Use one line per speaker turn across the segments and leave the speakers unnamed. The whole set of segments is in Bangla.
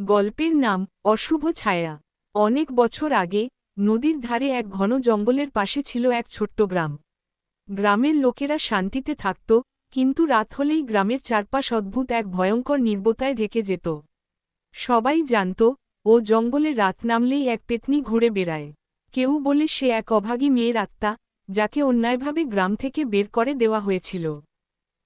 গল্পের নাম অশুভ ছায়া। অনেক বছর আগে নদীর ধারে এক ঘন জঙ্গলের পাশে ছিল এক ছোট্ট গ্রাম। গ্রামের লোকেরা শান্তিতে থাকত, কিন্তু রাত হলেই গ্রামের চারপাশ অদ্ভুত এক ভয়ঙ্কর নির্বতায় ঢেকে যেত। সবাই জানত, ও জঙ্গলে রাত নামলেই এক পেতনি ঘুরে বেড়ায়। কেউ বলে সে এক অভাগী মেয়ের আত্মা, যাকে অন্যায়ভাবে গ্রাম থেকে বের করে দেওয়া হয়েছিল।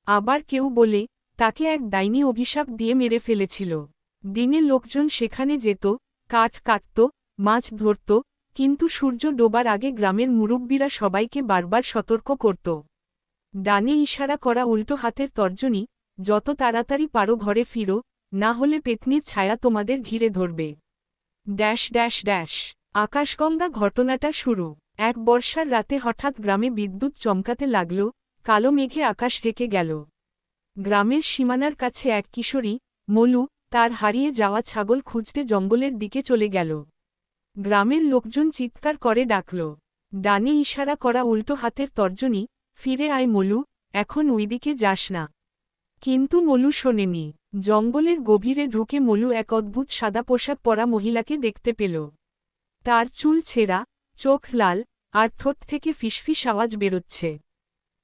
আবার কেউ বলে, তাকে এক ডাইনি অভিশাপ দিয়ে মেরে ফেলেছিল। দিনে লোকজন সেখানে যেত, কাঠ কাটত, মাছ ধরত, কিন্তু সূর্য ডোবার আগে গ্রামের মুরব্বীরা সবাইকে বারবার সতর্ক করত। ডানে ইশারা করা উল্টো হাতের তর্জনী, যত তাড়াতাড়ি পারো ঘরে ফিরো, না হলে পেতনির ছায়া তোমাদের ঘিরে ধরবে। ড্যাশ ড্যাশ ড্যাশ, আকাশগঙ্গা ঘটনাটা শুরু। এক বর্ষার রাতে হঠাৎ গ্রামে বিদ্যুৎ চমকাতে লাগল, কালো মেঘে আকাশ ঢেকে গেল। গ্রামের সীমানার কাছে এক কিশোরী, মলু তার হারিয়ে যাওয়া ছাগল খুঁজতে জঙ্গলের দিকে চলে গেল। গ্রামের লোকজন চিৎকার করে ডাকল। ডানে ইশারা করা উল্টো হাতের তর্জনী, ফিরে আয় মলু, এখন ওইদিকে যাস না। কিন্তু মলু শোনেনি। জঙ্গলের গভীরে ঢুকে মলু এক অদ্ভুত সাদা পোশাক পরা মহিলাকে দেখতে পেল। তার চুল ছেঁড়া, চোখ লাল, আর ঠোঁট থেকে ফিসফিস আওয়াজ বেরোচ্ছে।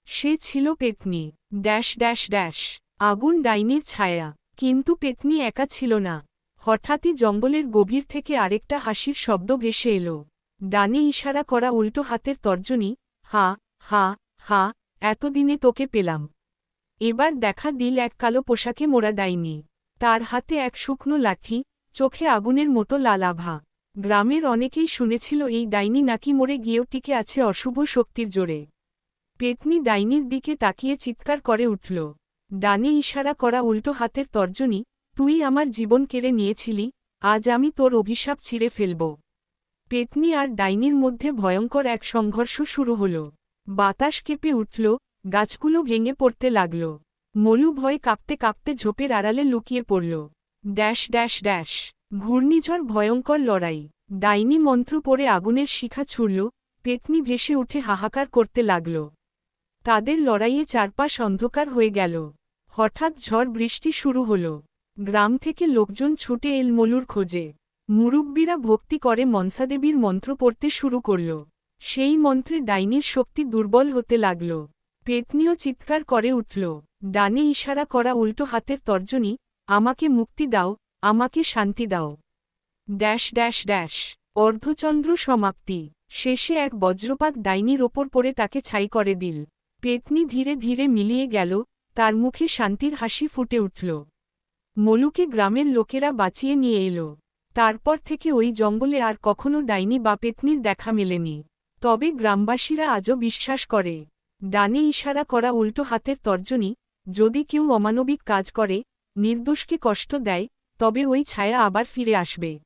সে ছিল পেতনি। Dash dash dash. আগুন ডাইনির ছায়া। কিন্তু পেতনি একা ছিল না। হঠাৎই জঙ্গলের গভীর থেকে আরেকটা হাসির শব্দ ভেসে এলো। ডানে ইশারা করা উল্টো হাতের তর্জনী, হা হা হা, এতদিনে তোকে পেলাম। এবার দেখা দিল এক কালো পোশাকে মোড়া ডাইনি। তার হাতে এক শুকনো লাঠি, চোখে আগুনের মতো লালাভা গ্রামের অনেকেই শুনেছিল এই ডাইনি নাকি মরে গিয়েও টিকে আছে অশুভ শক্তির জোরে। পেতনি ডাইনির দিকে তাকিয়ে চিৎকার করে উঠল। ডানে ইশারা করা উল্টো হাতের তর্জনী, তুই আমার জীবন কেড়ে নিয়েছিলি, আজ আমি তোর অভিশাপ ছিঁড়ে ফেলব পেতনি আর ডাইনির মধ্যে ভয়ঙ্কর এক সংঘর্ষ শুরু হল। বাতাস কেঁপে উঠল, গাছগুলো ভেঙে পড়তে লাগল। মলু ভয় কাঁপতে কাঁপতে ঝোপের আড়ালে লুকিয়ে পড়ল। ড্যাশ ড্যাশ ড্যাশ ঘূর্ণিঝড় ভয়ঙ্কর লড়াই। ডাইনি মন্ত্র পড়ে আগুনের শিখা ছুড়ল, পেতনি ভেসে উঠে হাহাকার করতে লাগল। তাদের লড়াইয়ে চারপাশ অন্ধকার হয়ে গেল। হঠাৎ ঝড় বৃষ্টি শুরু হল। গ্রাম থেকে লোকজন ছুটে এল মলুর খোঁজে। মুরব্বীরা ভক্তি করে মনসাদেবীর মন্ত্র পড়তে শুরু করল। সেই মন্ত্রে ডাইনির শক্তি দুর্বল হতে লাগল। পেতনিও চিৎকার করে উঠল, ডানে ইশারা করা উল্টো হাতের তর্জনী, আমাকে মুক্তি দাও, আমাকে শান্তি দাও। ড্যাশ ড্যাশ ড্যাশ, অর্ধচন্দ্র সমাপ্তি। শেষে এক বজ্রপাত ডাইনির ওপর পড়ে তাকে ছাই করে দিল। পেতনি ধীরে ধীরে মিলিয়ে গেল তার মুখে শান্তির হাসি ফুটে উঠল। মলুকে গ্রামের লোকেরা বাঁচিয়ে নিয়ে এলো। তারপর থেকে ওই জঙ্গলে আর কখনো ডাইনি বা পেতনির দেখা মেলেনি। তবে গ্রামবাসীরা আজও বিশ্বাস করে। ডানে ইশারা করা উল্টো হাতের তর্জনী, যদি কেউ অমানবিক কাজ করে, নির্দোষকে কষ্ট দেয়, তবে ওই ছায়া আবার ফিরে আসবে।